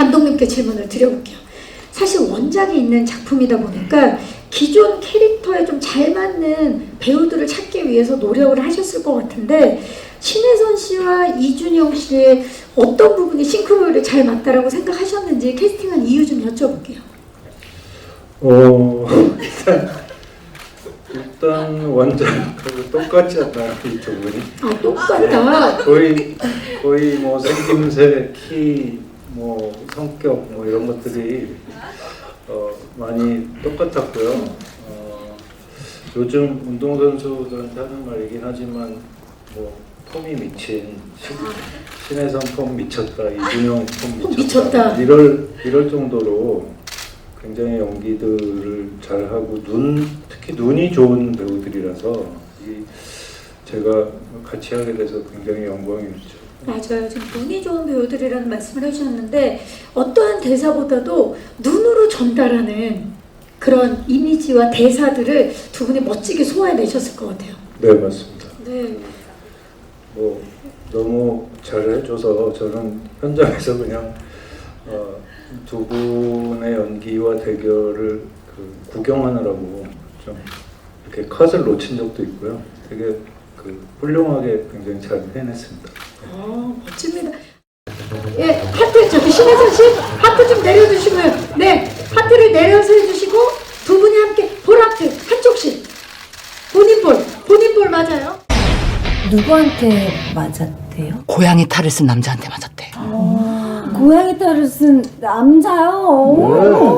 감독님께 질문을 드려볼게요. 사실 원작이 있는 작품이다 보니까 기존 캐릭터에 좀 잘 맞는 배우들을 찾기 위해서 노력을 하셨을 것 같은데 신혜선 씨와 이준영 씨의 어떤 부분이 싱크로율이 잘 맞다라고 생각하셨는지 캐스팅한 이유 좀 여쭤볼게요. 어 일단 일단 원작하고 똑같지 않나요 이 두 분이? 아 똑같다. 거의 거의 뭐 생김새, 키, 뭐 성격 뭐 이런 것들이 어, 많이 똑같았고요. 어, 요즘 운동선수들한테 하는 말이긴 하지만 뭐 폼이 미친 신, 신혜선 폼 미쳤다, 이준영 폼폼 미쳤다, 미쳤다. 이럴 이럴 정도로 굉장히 연기들을 잘하고 눈 특히 눈이 좋은 배우들이라서 이 제가 같이 하게 돼서 굉장히 영광이었죠. 맞아요. 지금 눈이 좋은 배우들이라는 말씀을 해주셨는데 어떠한 대사보다도 눈으로 전달하는 그런 이미지와 대사들을 두 분이 멋지게 소화해내셨을 것 같아요. 네 맞습니다. 네. 뭐 너무 잘해줘서 저는 현장에서 그냥 어, 두 분의 연기와 대결을 그 구경하느라고 좀 이렇게 컷을 놓친 적도 있고요. 되게 그 훌륭하게 굉장히 잘 해냈습니다. 아, 멋집니다. 예, 하트 저기 신혜선 씨 하트 좀 내려주시고요. 네, 하트를 내려서 해주시고 두 분이 함께 볼 하트 한쪽씩 본인 볼 본인 볼 맞아요? 누구한테 맞았대요? 고양이 탈을 쓴 남자한테 맞았대. 고양이 딸을 쓴 남자요?